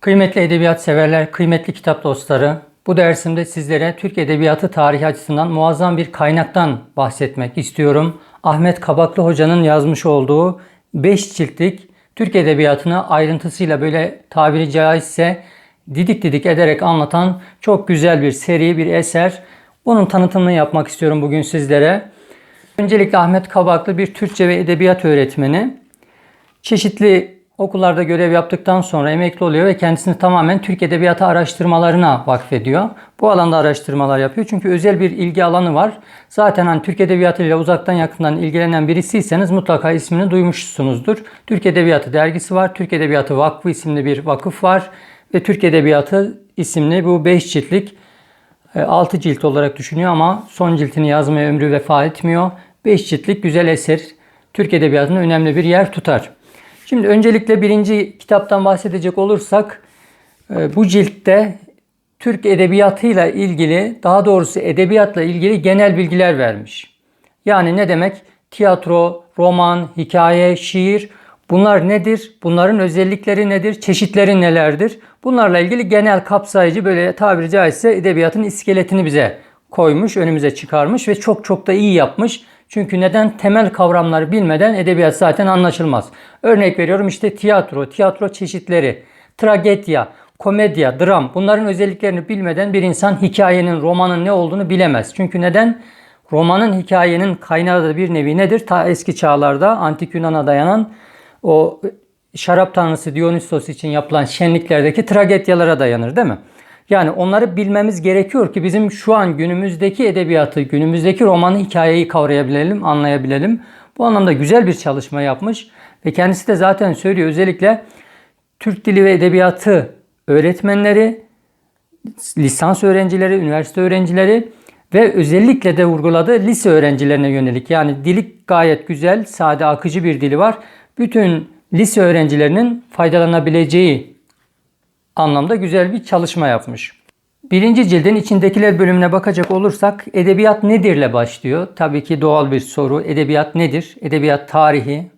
Kıymetli edebiyat severler, kıymetli kitap dostları, bu dersimde sizlere Türk Edebiyatı tarihi açısından muazzam bir kaynaktan bahsetmek istiyorum. Ahmet Kabaklı Hoca'nın yazmış olduğu 5 ciltlik Türk Edebiyatı'nı ayrıntısıyla böyle tabiri caizse didik didik ederek anlatan çok güzel bir seri, bir eser. Bunun tanıtımını yapmak istiyorum bugün sizlere. Öncelikle Ahmet Kabaklı bir Türkçe ve Edebiyat öğretmeni. Çeşitli okullarda görev yaptıktan sonra emekli oluyor ve kendisini tamamen Türk Edebiyatı araştırmalarına vakfediyor. Bu alanda araştırmalar yapıyor çünkü özel bir ilgi alanı var. Zaten hani Türk Edebiyatı ile uzaktan yakından ilgilenen birisiyseniz mutlaka ismini duymuşsunuzdur. Türk Edebiyatı dergisi var, Türk Edebiyatı Vakfı isimli bir vakıf var ve Türk Edebiyatı isimli bu 5 ciltlik 6 cilt olarak düşünüyor ama son ciltini yazmaya ömrü vefa etmiyor. 5 ciltlik güzel eser Türk Edebiyatı'nda önemli bir yer tutar. Şimdi öncelikle birinci kitaptan bahsedecek olursak e, bu ciltte Türk edebiyatıyla ilgili daha doğrusu edebiyatla ilgili genel bilgiler vermiş. Yani ne demek? Tiyatro, roman, hikaye, şiir bunlar nedir? Bunların özellikleri nedir? Çeşitleri nelerdir? Bunlarla ilgili genel kapsayıcı böyle tabiri caizse edebiyatın iskeletini bize koymuş, önümüze çıkarmış ve çok çok da iyi yapmış. Çünkü neden? Temel kavramları bilmeden edebiyat zaten anlaşılmaz. Örnek veriyorum işte tiyatro, tiyatro çeşitleri, tragedya, komedya, dram bunların özelliklerini bilmeden bir insan hikayenin, romanın ne olduğunu bilemez. Çünkü neden? Romanın, hikayenin kaynağı da bir nevi nedir? Ta eski çağlarda antik Yunan'a dayanan o şarap tanrısı Dionysos için yapılan şenliklerdeki tragedyalara dayanır değil mi? Yani onları bilmemiz gerekiyor ki bizim şu an günümüzdeki edebiyatı, günümüzdeki romanı, hikayeyi kavrayabilelim, anlayabilelim. Bu anlamda güzel bir çalışma yapmış ve kendisi de zaten söylüyor özellikle Türk Dili ve Edebiyatı öğretmenleri, lisans öğrencileri, üniversite öğrencileri ve özellikle de vurguladığı lise öğrencilerine yönelik. Yani dili gayet güzel, sade, akıcı bir dili var. Bütün lise öğrencilerinin faydalanabileceği anlamda güzel bir çalışma yapmış. Birinci cildin içindekiler bölümüne bakacak olursak edebiyat nedirle başlıyor. Tabii ki doğal bir soru. Edebiyat nedir? Edebiyat tarihi.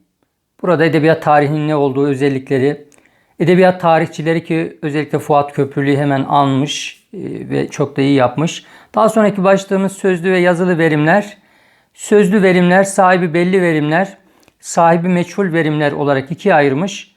Burada edebiyat tarihinin ne olduğu özellikleri. Edebiyat tarihçileri ki özellikle Fuat Köprülü'yü hemen almış e, ve çok da iyi yapmış. Daha sonraki başlığımız sözlü ve yazılı verimler. Sözlü verimler, sahibi belli verimler, sahibi meçhul verimler olarak ikiye ayırmış.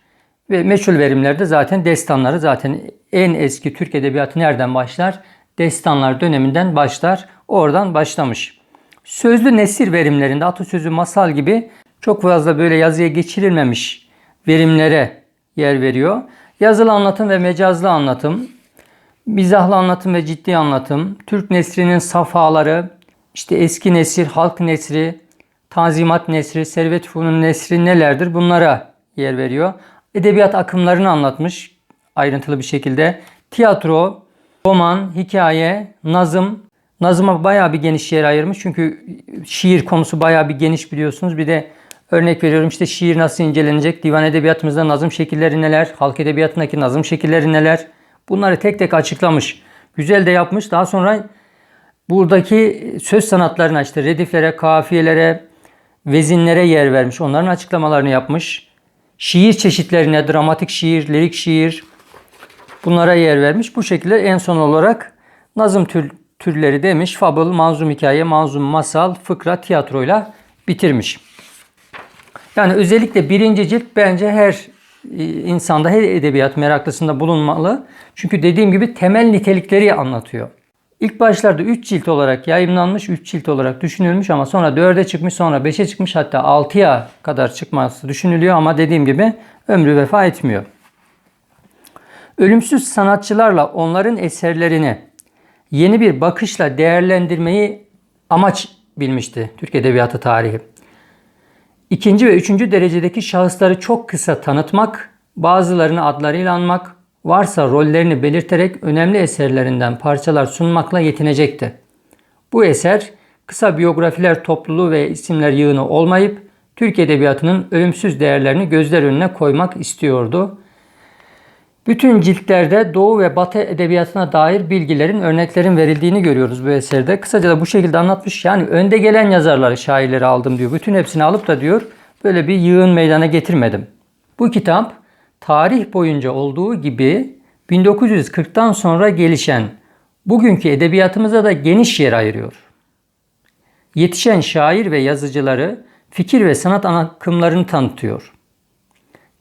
Ve meçhul verimlerde zaten destanları zaten en eski Türk Edebiyatı nereden başlar? Destanlar döneminden başlar. Oradan başlamış. Sözlü nesir verimlerinde atasözü masal gibi çok fazla böyle yazıya geçirilmemiş verimlere yer veriyor. Yazılı anlatım ve mecazlı anlatım, mizahlı anlatım ve ciddi anlatım, Türk nesrinin safhaları, işte eski nesir, halk nesri, tanzimat nesri, servet funun nesri nelerdir bunlara yer veriyor edebiyat akımlarını anlatmış ayrıntılı bir şekilde. Tiyatro, roman, hikaye, nazım. Nazıma bayağı bir geniş yer ayırmış. Çünkü şiir konusu bayağı bir geniş biliyorsunuz. Bir de örnek veriyorum işte şiir nasıl incelenecek? Divan edebiyatımızda nazım şekilleri neler? Halk edebiyatındaki nazım şekilleri neler? Bunları tek tek açıklamış. Güzel de yapmış. Daha sonra buradaki söz sanatlarına işte rediflere, kafiyelere, vezinlere yer vermiş. Onların açıklamalarını yapmış şiir çeşitlerine dramatik şiir, lirik şiir bunlara yer vermiş. Bu şekilde en son olarak nazım tür, türleri demiş. Fabıl, manzum hikaye, manzum masal, fıkra, tiyatroyla bitirmiş. Yani özellikle birinci cilt bence her e, insanda, her edebiyat meraklısında bulunmalı. Çünkü dediğim gibi temel nitelikleri anlatıyor. İlk başlarda 3 cilt olarak yayınlanmış, 3 cilt olarak düşünülmüş ama sonra 4'e çıkmış, sonra 5'e çıkmış hatta 6'ya kadar çıkması düşünülüyor ama dediğim gibi ömrü vefa etmiyor. Ölümsüz sanatçılarla onların eserlerini yeni bir bakışla değerlendirmeyi amaç bilmişti Türk Edebiyatı tarihi. İkinci ve üçüncü derecedeki şahısları çok kısa tanıtmak, bazılarını adlarıyla anmak, varsa rollerini belirterek önemli eserlerinden parçalar sunmakla yetinecekti. Bu eser kısa biyografiler topluluğu ve isimler yığını olmayıp Türk Edebiyatı'nın ölümsüz değerlerini gözler önüne koymak istiyordu. Bütün ciltlerde Doğu ve Batı edebiyatına dair bilgilerin, örneklerin verildiğini görüyoruz bu eserde. Kısaca da bu şekilde anlatmış. Yani önde gelen yazarları, şairleri aldım diyor. Bütün hepsini alıp da diyor böyle bir yığın meydana getirmedim. Bu kitap tarih boyunca olduğu gibi 1940'tan sonra gelişen bugünkü edebiyatımıza da geniş yer ayırıyor. Yetişen şair ve yazıcıları fikir ve sanat akımlarını tanıtıyor.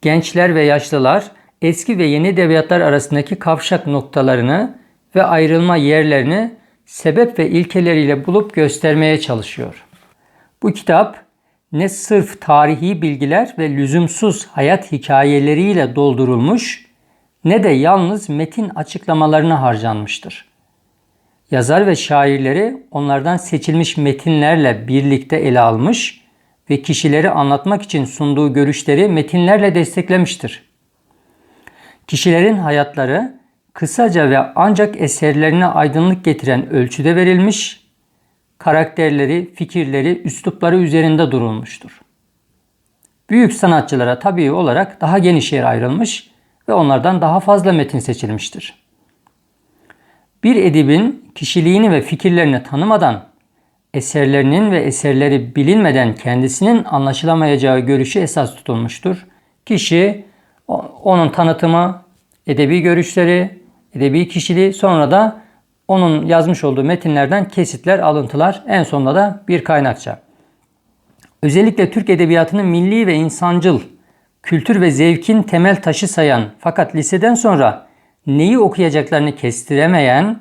Gençler ve yaşlılar eski ve yeni edebiyatlar arasındaki kavşak noktalarını ve ayrılma yerlerini sebep ve ilkeleriyle bulup göstermeye çalışıyor. Bu kitap ne sırf tarihi bilgiler ve lüzumsuz hayat hikayeleriyle doldurulmuş ne de yalnız metin açıklamalarına harcanmıştır. Yazar ve şairleri onlardan seçilmiş metinlerle birlikte ele almış ve kişileri anlatmak için sunduğu görüşleri metinlerle desteklemiştir. Kişilerin hayatları kısaca ve ancak eserlerine aydınlık getiren ölçüde verilmiş, karakterleri, fikirleri, üslupları üzerinde durulmuştur. Büyük sanatçılara tabii olarak daha geniş yer ayrılmış ve onlardan daha fazla metin seçilmiştir. Bir edibin kişiliğini ve fikirlerini tanımadan, eserlerinin ve eserleri bilinmeden kendisinin anlaşılamayacağı görüşü esas tutulmuştur. Kişi, onun tanıtımı, edebi görüşleri, edebi kişiliği sonra da onun yazmış olduğu metinlerden kesitler, alıntılar en sonunda da bir kaynakça. Özellikle Türk Edebiyatı'nın milli ve insancıl, kültür ve zevkin temel taşı sayan fakat liseden sonra neyi okuyacaklarını kestiremeyen,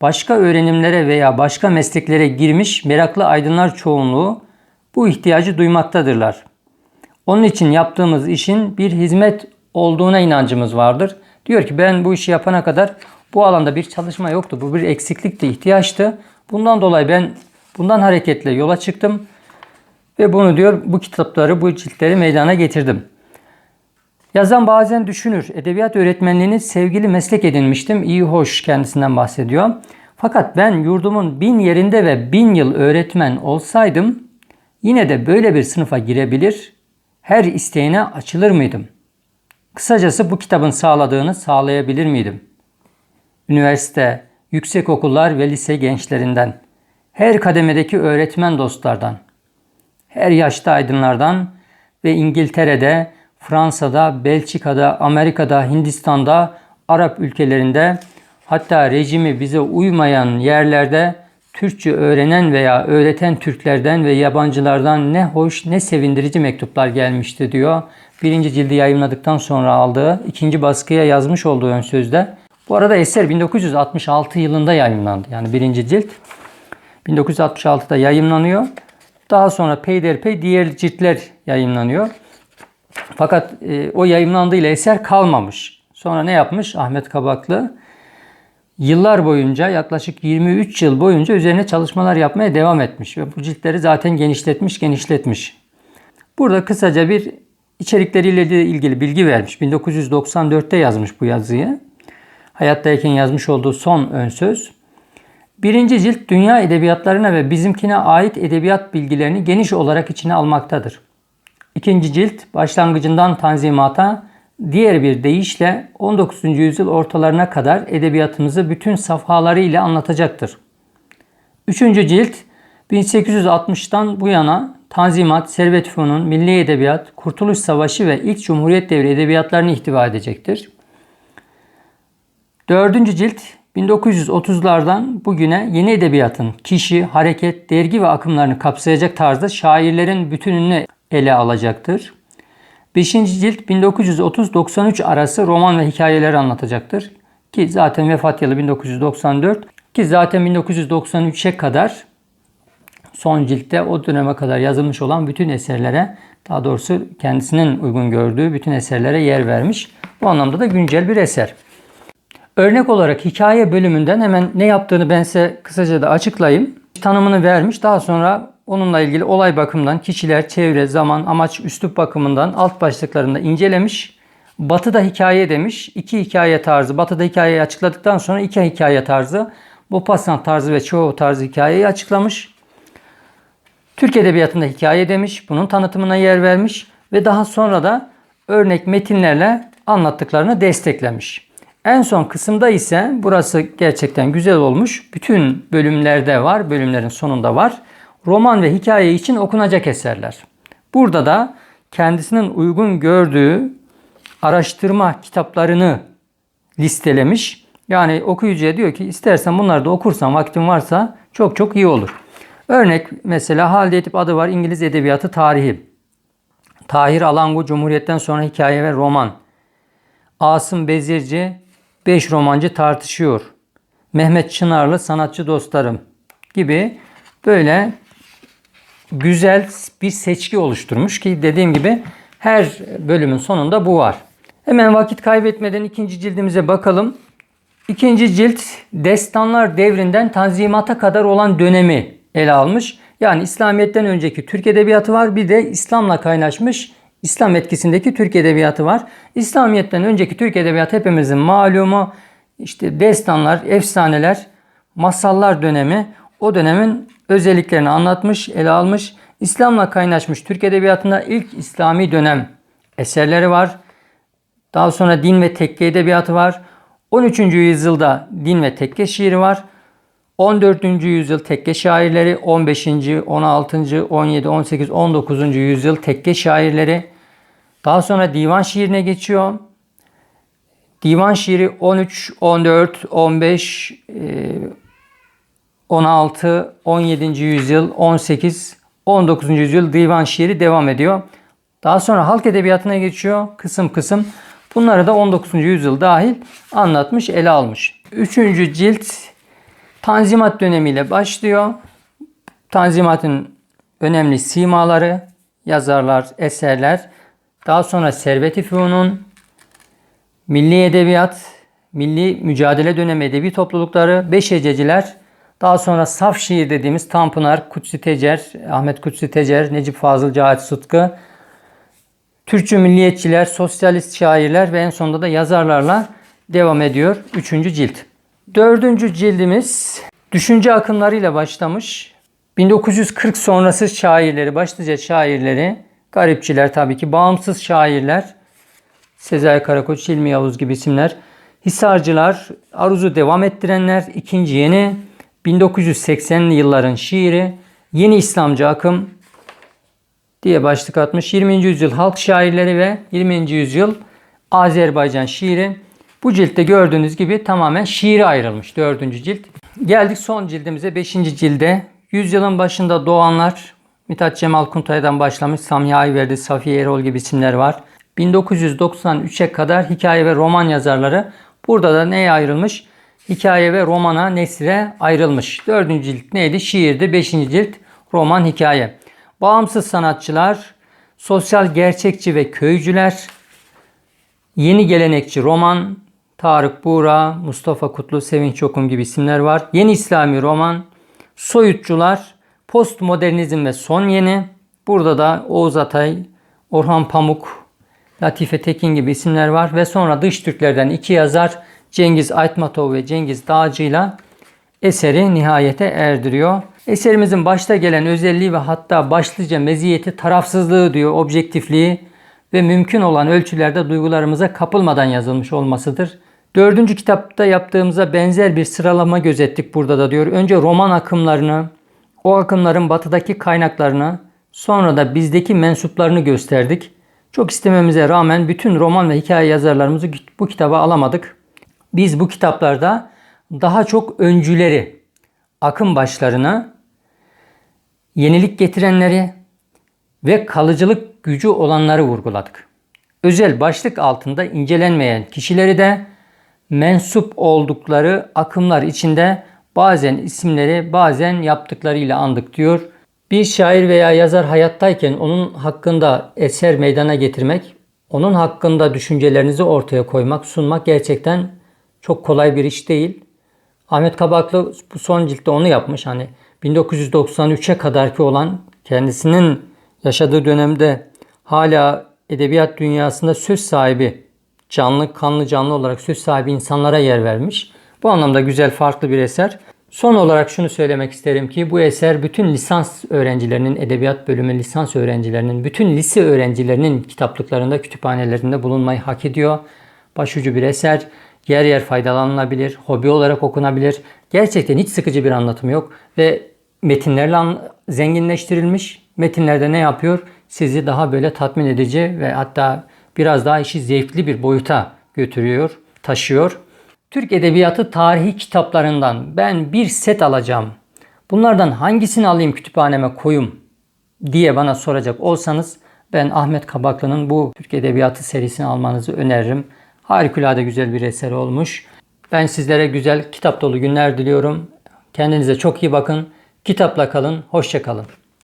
başka öğrenimlere veya başka mesleklere girmiş meraklı aydınlar çoğunluğu bu ihtiyacı duymaktadırlar. Onun için yaptığımız işin bir hizmet olduğuna inancımız vardır. Diyor ki ben bu işi yapana kadar bu alanda bir çalışma yoktu. Bu bir eksiklikti, ihtiyaçtı. Bundan dolayı ben bundan hareketle yola çıktım. Ve bunu diyor bu kitapları, bu ciltleri meydana getirdim. Yazan bazen düşünür. Edebiyat öğretmenliğini sevgili meslek edinmiştim. İyi hoş kendisinden bahsediyor. Fakat ben yurdumun bin yerinde ve bin yıl öğretmen olsaydım yine de böyle bir sınıfa girebilir, her isteğine açılır mıydım? Kısacası bu kitabın sağladığını sağlayabilir miydim? Üniversite, yüksek okullar ve lise gençlerinden, her kademedeki öğretmen dostlardan, her yaşta aydınlardan ve İngiltere'de, Fransa'da, Belçika'da, Amerika'da, Hindistan'da, Arap ülkelerinde hatta rejimi bize uymayan yerlerde Türkçe öğrenen veya öğreten Türklerden ve yabancılardan ne hoş ne sevindirici mektuplar gelmişti diyor. Birinci cildi yayınladıktan sonra aldığı ikinci baskıya yazmış olduğu ön sözde. Bu arada eser 1966 yılında yayınlandı. Yani birinci cilt 1966'da yayınlanıyor. Daha sonra peyderpey diğer ciltler yayınlanıyor. Fakat e, o yayınlandığıyla eser kalmamış. Sonra ne yapmış Ahmet Kabaklı? Yıllar boyunca yaklaşık 23 yıl boyunca üzerine çalışmalar yapmaya devam etmiş. Ve bu ciltleri zaten genişletmiş, genişletmiş. Burada kısaca bir içerikleriyle ilgili bilgi vermiş. 1994'te yazmış bu yazıyı. Hayattayken yazmış olduğu son ön söz. Birinci cilt dünya edebiyatlarına ve bizimkine ait edebiyat bilgilerini geniş olarak içine almaktadır. İkinci cilt başlangıcından tanzimata diğer bir deyişle 19. yüzyıl ortalarına kadar edebiyatımızı bütün safhalarıyla anlatacaktır. Üçüncü cilt 1860'tan bu yana Tanzimat, Servet Fünun, Milli Edebiyat, Kurtuluş Savaşı ve ilk Cumhuriyet devri edebiyatlarını ihtiva edecektir. Dördüncü cilt 1930'lardan bugüne yeni edebiyatın kişi, hareket, dergi ve akımlarını kapsayacak tarzda şairlerin bütününü ele alacaktır. 5. cilt 1930-93 arası roman ve hikayeleri anlatacaktır. Ki zaten vefat yılı 1994 ki zaten 1993'e kadar son ciltte o döneme kadar yazılmış olan bütün eserlere daha doğrusu kendisinin uygun gördüğü bütün eserlere yer vermiş. Bu anlamda da güncel bir eser. Örnek olarak hikaye bölümünden hemen ne yaptığını ben size kısaca da açıklayayım. Tanımını vermiş. Daha sonra onunla ilgili olay bakımından kişiler, çevre, zaman, amaç, üslup bakımından alt başlıklarında incelemiş. Batı'da hikaye demiş. İki hikaye tarzı. Batı'da hikayeyi açıkladıktan sonra iki hikaye tarzı. Bopasan tarzı ve çoğu tarzı hikayeyi açıklamış. Türk Edebiyatı'nda hikaye demiş. Bunun tanıtımına yer vermiş. Ve daha sonra da örnek metinlerle anlattıklarını desteklemiş. En son kısımda ise burası gerçekten güzel olmuş. Bütün bölümlerde var, bölümlerin sonunda var. Roman ve hikaye için okunacak eserler. Burada da kendisinin uygun gördüğü araştırma kitaplarını listelemiş. Yani okuyucuya diyor ki istersen bunları da okursan vaktin varsa çok çok iyi olur. Örnek mesela Halide Edip adı var İngiliz Edebiyatı Tarihi. Tahir Alangu Cumhuriyet'ten sonra hikaye ve roman. Asım Bezirci 5 romancı tartışıyor. Mehmet Çınarlı sanatçı dostlarım gibi böyle güzel bir seçki oluşturmuş ki dediğim gibi her bölümün sonunda bu var. Hemen vakit kaybetmeden ikinci cildimize bakalım. İkinci cilt destanlar devrinden tanzimata kadar olan dönemi ele almış. Yani İslamiyet'ten önceki Türk Edebiyatı var. Bir de İslam'la kaynaşmış İslam etkisindeki Türk Edebiyatı var. İslamiyet'ten önceki Türk Edebiyatı hepimizin malumu. İşte destanlar, efsaneler, masallar dönemi o dönemin özelliklerini anlatmış, ele almış. İslam'la kaynaşmış Türk Edebiyatı'nda ilk İslami dönem eserleri var. Daha sonra din ve tekke edebiyatı var. 13. yüzyılda din ve tekke şiiri var. 14. yüzyıl tekke şairleri, 15. 16. 17. 18. 19. yüzyıl tekke şairleri. Daha sonra divan şiirine geçiyor. Divan şiiri 13, 14, 15, 16, 17. yüzyıl, 18, 19. yüzyıl divan şiiri devam ediyor. Daha sonra halk edebiyatına geçiyor kısım kısım. Bunları da 19. yüzyıl dahil anlatmış, ele almış. Üçüncü cilt Tanzimat dönemiyle başlıyor. Tanzimat'ın önemli simaları, yazarlar, eserler. Daha sonra Servet-i Fünun, Milli Edebiyat, Milli Mücadele Dönemi Edebi Toplulukları, Beşececiler, daha sonra Saf Şiir dediğimiz Tanpınar, Kutsi Tecer, Ahmet Kutsi Tecer, Necip Fazıl Cahit Sıtkı, Türkçü milliyetçiler, sosyalist şairler ve en sonunda da yazarlarla devam ediyor. Üçüncü cilt. Dördüncü cildimiz düşünce akımlarıyla başlamış. 1940 sonrası şairleri, başlıca şairleri, garipçiler tabii ki, bağımsız şairler, Sezai Karakoç, İlmi Yavuz gibi isimler, Hisarcılar, Aruz'u devam ettirenler, ikinci yeni, 1980'li yılların şiiri, yeni İslamcı akım diye başlık atmış. 20. yüzyıl halk şairleri ve 20. yüzyıl Azerbaycan şiiri. Bu ciltte gördüğünüz gibi tamamen şiire ayrılmış dördüncü cilt. Geldik son cildimize beşinci cilde. Yüzyılın başında doğanlar Mithat Cemal Kuntay'dan başlamış Samiha Ayverdi, Safiye Erol gibi isimler var. 1993'e kadar hikaye ve roman yazarları. Burada da neye ayrılmış? Hikaye ve romana, nesre ayrılmış. Dördüncü cilt neydi? Şiirdi. Beşinci cilt roman, hikaye. Bağımsız sanatçılar, sosyal gerçekçi ve köycüler, yeni gelenekçi roman, Tarık Buğra, Mustafa Kutlu, Sevinç Okum gibi isimler var. Yeni İslami roman, soyutçular, postmodernizm ve son yeni. Burada da Oğuz Atay, Orhan Pamuk, Latife Tekin gibi isimler var. Ve sonra dış Türklerden iki yazar Cengiz Aytmatov ve Cengiz Dağcı ile eseri nihayete erdiriyor. Eserimizin başta gelen özelliği ve hatta başlıca meziyeti tarafsızlığı diyor, objektifliği ve mümkün olan ölçülerde duygularımıza kapılmadan yazılmış olmasıdır. Dördüncü kitapta yaptığımıza benzer bir sıralama gözettik burada da diyor. Önce roman akımlarını, o akımların batıdaki kaynaklarını, sonra da bizdeki mensuplarını gösterdik. Çok istememize rağmen bütün roman ve hikaye yazarlarımızı bu kitaba alamadık. Biz bu kitaplarda daha çok öncüleri, akım başlarını, yenilik getirenleri ve kalıcılık gücü olanları vurguladık. Özel başlık altında incelenmeyen kişileri de mensup oldukları akımlar içinde bazen isimleri bazen yaptıklarıyla andık diyor. Bir şair veya yazar hayattayken onun hakkında eser meydana getirmek, onun hakkında düşüncelerinizi ortaya koymak, sunmak gerçekten çok kolay bir iş değil. Ahmet Kabaklı bu son ciltte onu yapmış. Hani 1993'e kadarki olan kendisinin yaşadığı dönemde hala edebiyat dünyasında söz sahibi, canlı kanlı canlı olarak söz sahibi insanlara yer vermiş. Bu anlamda güzel farklı bir eser. Son olarak şunu söylemek isterim ki bu eser bütün lisans öğrencilerinin, edebiyat bölümü lisans öğrencilerinin, bütün lise öğrencilerinin kitaplıklarında, kütüphanelerinde bulunmayı hak ediyor. Başucu bir eser. Yer yer faydalanılabilir, hobi olarak okunabilir. Gerçekten hiç sıkıcı bir anlatım yok ve metinlerle zenginleştirilmiş. Metinlerde ne yapıyor? Sizi daha böyle tatmin edici ve hatta biraz daha işi zevkli bir boyuta götürüyor, taşıyor. Türk Edebiyatı tarihi kitaplarından ben bir set alacağım. Bunlardan hangisini alayım kütüphaneme koyum diye bana soracak olsanız ben Ahmet Kabaklı'nın bu Türk Edebiyatı serisini almanızı öneririm. Harikulade güzel bir eser olmuş. Ben sizlere güzel kitap dolu günler diliyorum. Kendinize çok iyi bakın. Kitapla kalın. Hoşça kalın.